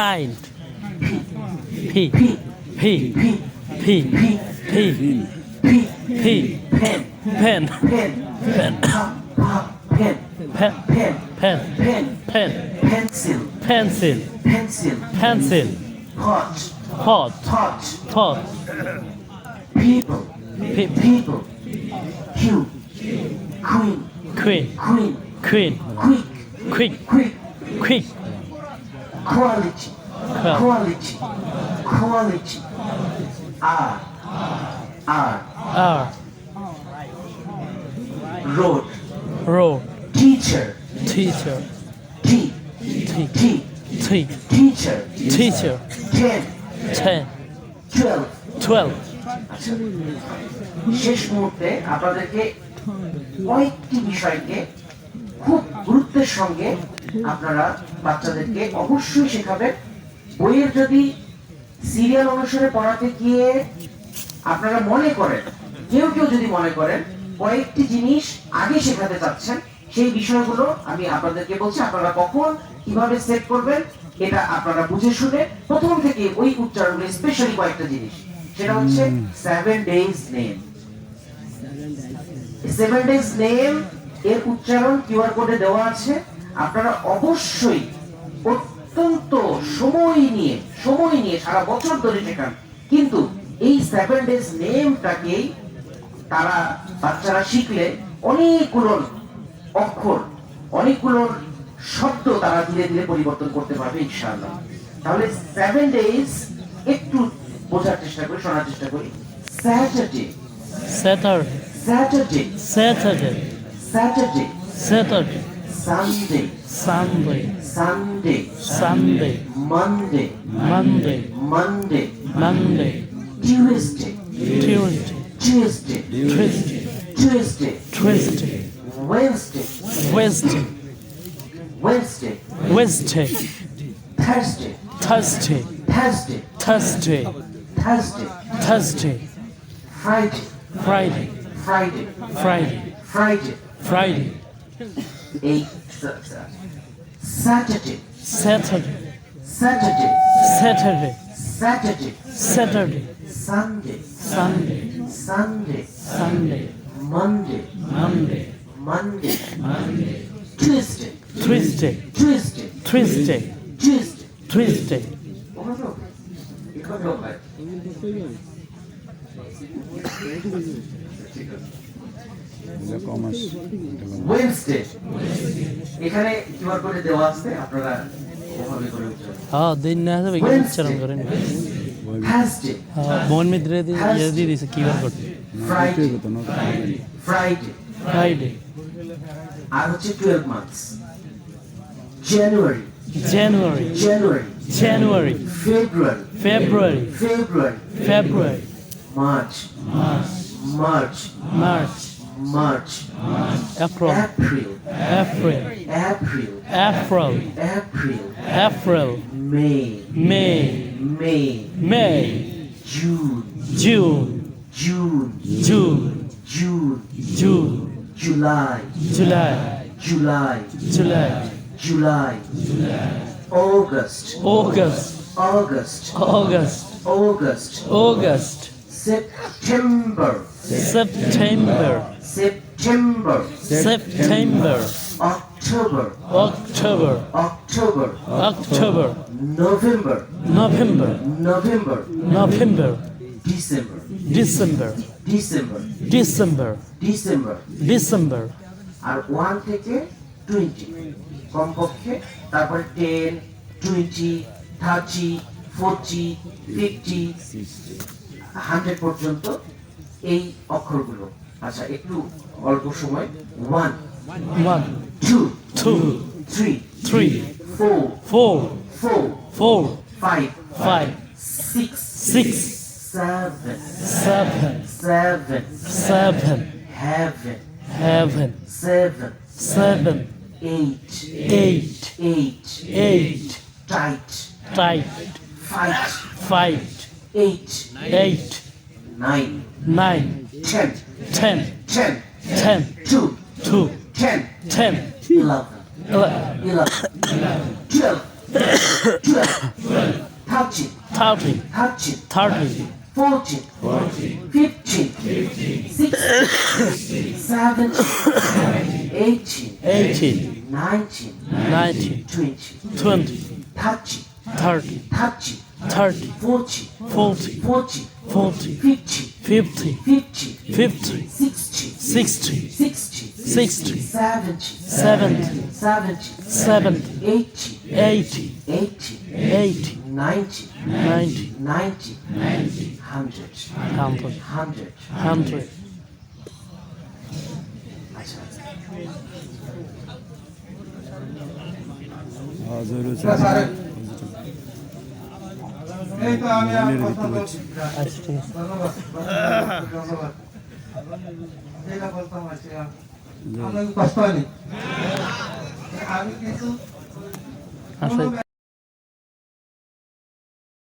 kind. P. P. P. P. P. Pen. Pen. Pen. Pen. Pen pen pen pen pen pen pencil. Pencil. Pencil. Pencil hot hot hot hot people. People hue. Queen. Queen. Queen. Queen. Quick. Quick. Quick. Quick quality quality quality R R R road road teacher teacher T T T T teacher teacher ten ten twelve twelve আচ্ছা শেষ মুহূর্তে আপনাদেরকে কয়েকটি বিষয়কে খুব গুরুত্বের সঙ্গে আপনারা বাচ্চাদেরকে অবশ্যই শেখাবেন বইয়ের যদি সিরিয়াল অনুসারে পড়াতে গিয়ে আপনারা মনে করেন কেউ কেউ যদি মনে করেন কয়েকটি জিনিস আগে শেখাতে চাচ্ছেন সেই বিষয়গুলো আমি আপনাদেরকে বলছি আপনারা কখন কীভাবে সেট করবেন এটা আপনারা বুঝে শুনে প্রথম থেকে ওই উচ্চারণগুলো স্পেশালি কয়েকটা জিনিস। সেটা হচ্ছে seven days name seven days name এর উচ্চারণ কিউআর কোডে দেওয়া আছে। আপনারা অবশ্যই অত্যন্ত সময় নিয়ে সময় নিয়ে সারা বছর ধরে শেখান কিন্তু এই সেভেন ডেজ নেমটাকেই তারা বাচ্চারা শিখলে অনেকগুলো অক্ষর অনেকগুলো শব্দ তারা ধীরে ধীরে পরিবর্তন করতে পারবে ইনশাআল্লাহ। তাহলে সেভেন ডেজ একটু বোঝার চেষ্টা করি শোনার চেষ্টা করি। Saturday Saturday Saturday Saturday Saturday Saturday Sunday, Sunday, Sunday, Sunday, Monday, Monday, Monday, Monday, Tuesday, Tuesday, Tuesday, Tuesday, Tuesday, Tuesday, Wednesday, Wednesday, Wednesday, Wednesday, Thursday, Thursday, Thursday, Thursday, Thursday, Thursday, Friday, Friday, Friday, Friday, Friday, Friday. এই Saturday Saturday Saturday Saturday Saturday Saturday Sunday Sunday Sunday Sunday Monday Monday Monday Monday Tuesday Tuesday Tuesday Tuesday Tuesday Tuesday commerce Wednesday এখানে QR কোডে দেওয়া আছে আপনারা হ্যাঁ দিন না হবে উচ্চারণ করেন। থার্সডে হ্যাঁ মিত্রে দিয়ে দিছে কিউআর কোড ফ্রাইডে তো না ফ্রাইডে ফ্রাইডে আর হচ্ছে twelve months January January January January February February February February March, March, March, March, March, April, April, April, April, April, April, April, May, May, May, May, June, June, June, June, June, June, July, July, July, July, July, August, August, August, August, August, August. September September September September October October October October November November November November December December December December December December আর one থেকে twenty কমপক্ষে তারপরে ten twenty thirty forty fifty hundred পর্যন্ত এই অক্ষরগুলো। আচ্ছা একটু অল্প সময়। One one two two three three four four four four five five six six seven seven seven seven heaven, heaven seven, seven eight, eight eight, eight tight, tight fight, fight. Eight, eight. Nine, nine. Ten, ten. Ten, ten. Two, two. Ten, ten. Eleven, ele- eleven, twelve, twelve, thirteen, thirteen, thirteen, thirteen, fourteen, fifteen, sixteen, seventeen, eighteen, eighteen, nineteen, nineteen, twenty, twenty, thirty, thirty, thirty, Thirty. Forty. Forty. Forty. Fifty. Fifty. Fifty. Sixty. Sixty. Sixty. Seventy. Seventy. Seventy. Eighty. Eighty. Eighty. Eighty. Ninety. Ninety. Ninety. Ninety. Hundred. Hazır olsun. মনের মতো হচ্ছে আচ্ছা। ঠিক আছে ধন্যবাদ। আমি কিন্তু